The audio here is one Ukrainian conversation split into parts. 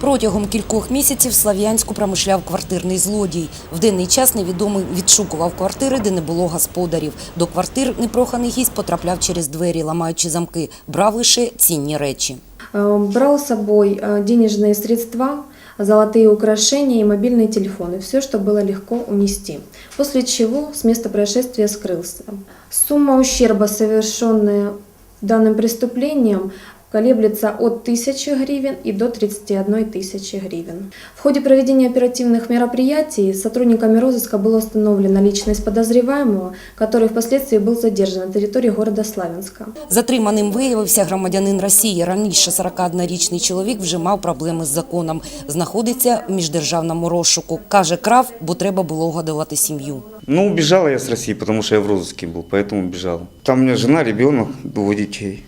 Протягом кількох місяців в Слав'янську промишляв квартирний злодій. В денний час невідомий відшукував квартири, де не було господарів. До квартир непроханий гість потрапляв через двері, ламаючи замки. Брав лише цінні речі. Э, Брал с собой э, денежные средства, золотые украшения и мобильные телефоны. Все, что было легко унести. После чего с места происшествия скрылся. Сумма ущерба, совершенная данным преступлением, колеблется от 1000 гривен и до 31 тысячи гривен. В ходе проведения оперативных мероприятий сотрудниками розыска была установлена личность подозреваемого, который впоследствии был задержан на территории города Славянска. Затриманим виявився громадянин Росії. Раніше 41-річний чоловік вже мав проблеми з законом. Знаходиться в міждержавному розшуку. Каже, крав, бо треба було годувати сім'ю. Ну, убежал я с России, потому что я в розыске был, поэтому убежал. Там у меня жена, ребенок, двое детей.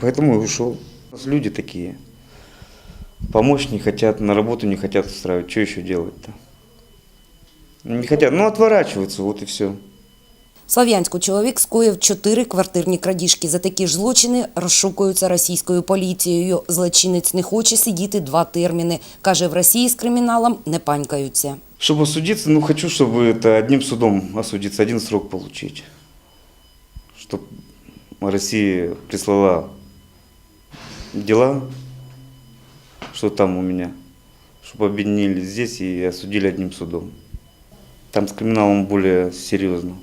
Поэтому и ушел. У нас Люди такие. Помочь не хотят, на работу не хотят устраивать. Что еще делать-то? Не хотят. Ну, отворачиваются, вот и все. В Слов'янську чоловік скоїв чотири квартирні крадіжки. За такі ж злочини розшукуються російською поліцією. Злочинець не хоче сидіти два терміни. Каже, в Росії з криміналом не панькаються. Чтобы осудиться, ну, хочу, чтобы это одним судом осудиться, один срок получить. Чтобы Россия прислала дела, что там у меня, чтобы объединили здесь и осудили одним судом. Там с криминалом более серьезно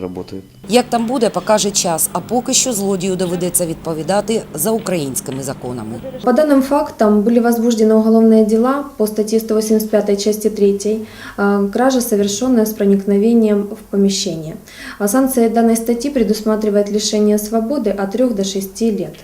работают. Як там буде, покаже час. А поки що злодію доведеться відповідати за українськими законами. По данным фактам были возбуждены уголовные дела по статье 185 части 3 э, «Кража, совершенная с проникновением в помещение». А санкция данной статьи предусматривает лишение свободы от 3 до 6 лет.